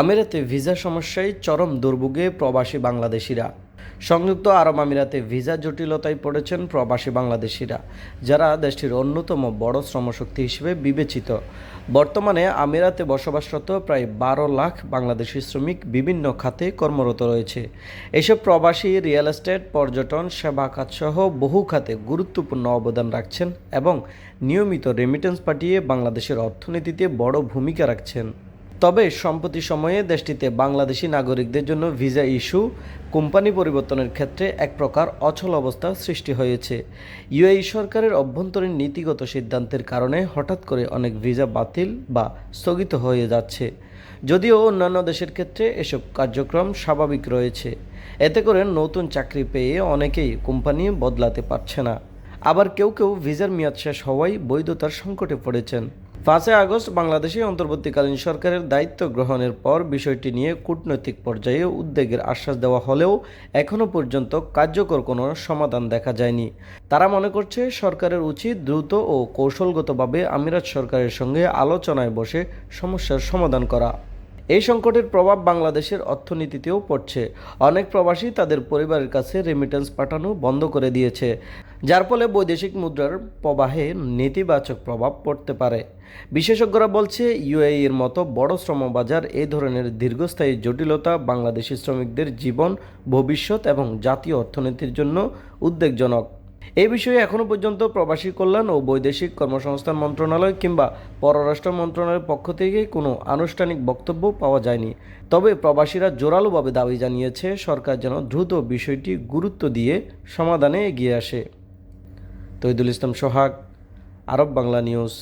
আমিরাতে ভিসা সমস্যায় চরম দুর্ভোগে প্রবাসী বাংলাদেশিরা। সংযুক্ত আরব আমিরাতে ভিসা জটিলতায় পড়েছেন প্রবাসী বাংলাদেশিরা, যারা দেশটির অন্যতম বড় শ্রমশক্তি হিসেবে বিবেচিত। বর্তমানে আমিরাতে বসবাসরত প্রায় বারো লাখ বাংলাদেশি শ্রমিক বিভিন্ন খাতে কর্মরত রয়েছে। এসব প্রবাসী রিয়েল এস্টেট, পর্যটন, সেবা খাতসহ বহু খাতে গুরুত্বপূর্ণ অবদান রাখছেন এবং নিয়মিত রেমিটেন্স পাঠিয়ে বাংলাদেশের অর্থনীতিতে বড় ভূমিকা রাখছেন। তবে সম্প্রতি সময়ে দেশটিতে বাংলাদেশি নাগরিকদের জন্য ভিসা ইস্যু, কোম্পানি পরিবর্তনের ক্ষেত্রে এক প্রকার অচল অবস্থা সৃষ্টি হয়েছে। ইউএই সরকারের অভ্যন্তরীণ নীতিগত সিদ্ধান্তের কারণে হঠাৎ করে অনেক ভিসা বাতিল বা স্থগিত হয়ে যাচ্ছে। যদিও অন্যান্য দেশের ক্ষেত্রে এসব কার্যক্রম স্বাভাবিক রয়েছে। এতে করে নতুন চাকরি পেয়ে অনেকেই কোম্পানি বদলাতে পারছে না। আবার কেউ কেউ ভিসার মেয়াদ শেষ হওয়ায় বৈধতার সংকটে পড়েছেন। পাঁচই আগস্ট বাংলাদেশে অন্তর্বর্তীকালীন সরকারের দায়িত্ব গ্রহণের পর বিষয়টি নিয়ে কূটনৈতিক পর্যায়ে উদ্বেগের আশ্বাস দেওয়া হলেও এখনও পর্যন্ত কার্যকর কোনো সমাধান দেখা যায়নি। তারা মনে করছে সরকারের উচিত দ্রুত ও কৌশলগতভাবে আমিরাত সরকারের সঙ্গে আলোচনায় বসে সমস্যার সমাধান করা। এই সংকটের প্রভাব বাংলাদেশের অর্থনীতিতেও পড়ছে। অনেক প্রবাসী তাদের পরিবারের কাছে রেমিটেন্স পাঠানো বন্ধ করে দিয়েছে। যার ফলে বৈদেশিক মুদ্রার প্রবাহে নেতিবাচক প্রভাব পড়তে পারে। বিশেষজ্ঞরা বলছে, ইউএই এর মতো বড় শ্রমবাজার এই ধরনের দীর্ঘস্থায়ী জটিলতা বাংলাদেশি শ্রমিকদের জীবন, ভবিষ্যৎ এবং জাতীয় অর্থনীতির জন্য উদ্বেগজনক। এ বিষয়ে এখনও পর্যন্ত প্রবাসী কল্যাণ ও বৈদেশিক কর্মসংস্থান মন্ত্রণালয় কিংবা পররাষ্ট্র মন্ত্রণালয়ের পক্ষ থেকে কোনো আনুষ্ঠানিক বক্তব্য পাওয়া যায়নি। তবে প্রবাসীরা জোরালোভাবে দাবি জানিয়েছে, সরকার যেন দ্রুত বিষয়টি গুরুত্ব দিয়ে সমাধানে এগিয়ে আসে। Taidul Islam Sohag Arab Bangla news.